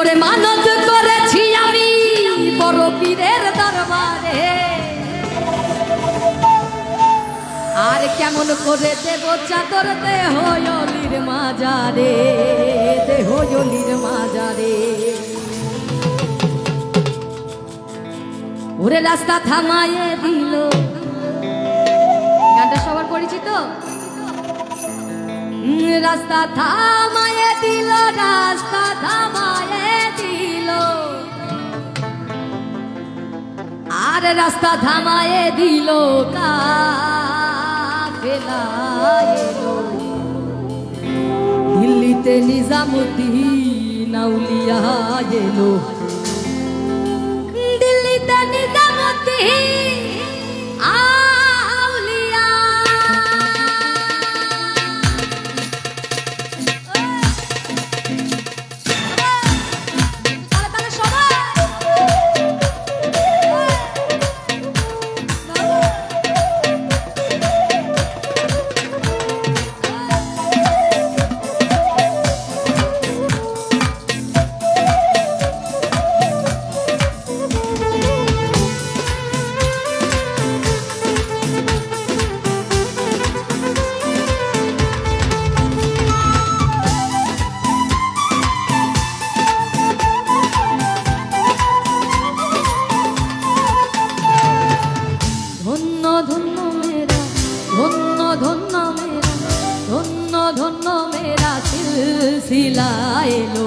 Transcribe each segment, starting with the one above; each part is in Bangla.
জোরে মানত করেছি আমি বড় পীরের দরবারে। আর কেমন করে দেব চাদর দেহ অলির মাজারে দেহ অলির মাজারে। ওরে রাস্তা থামায়ে দিল। গানটা সবার পরিচিত? রাস্তা থামায়ে দিল, রাস্তা রাস্তা থামায়ে দিল দিল্লিতে নিজামুদ্দিন আউলিয়া এলো। দিল্লিতে নিজামুদ্দিন সিলসিলা এলো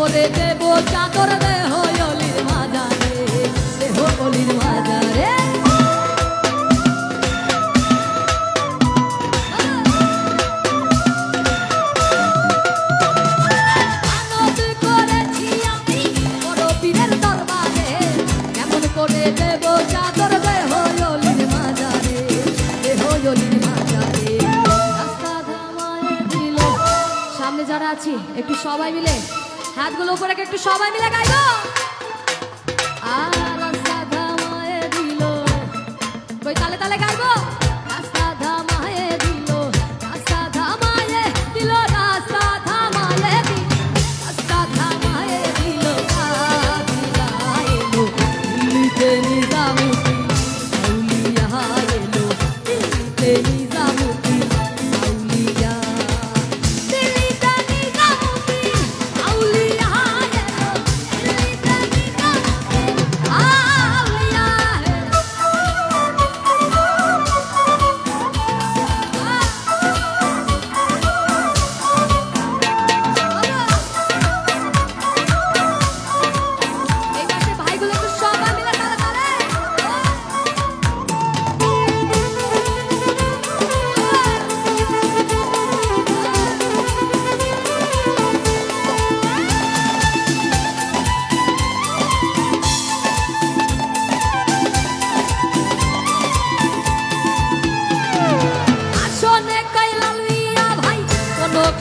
করে দেব চাদর দেহ অলির মাজারে, দেহ অলির মাজারে। করে দেব চাদর দেহ অলির মাজারে, দেহ মাজারে। রাস্তা দিল। সামনে যারা আছি, একটু সবাই মিলে হাতগুলো উপরে একটু সবাই মিলে গাইবো। আর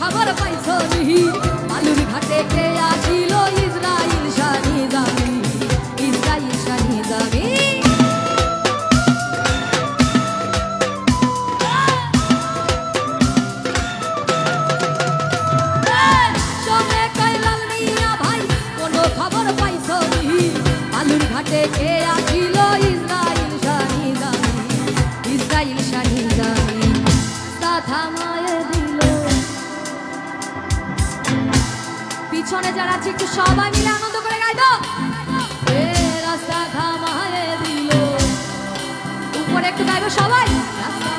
খবর পাইছ নিহি বালুর ঘাটে কে আসিল ইসরাইল শানি দামি ইসরাইল শানি দামি খবর পাইছ নিহি বালুর ঘাটে কে আসিল পিছনে যারা আছে, একটু সবাই মিলে আনন্দ করে গাই গাইব রাস্তা ঘামারে দিল। উপরে একটু গাইবো সবাই। রাস্তা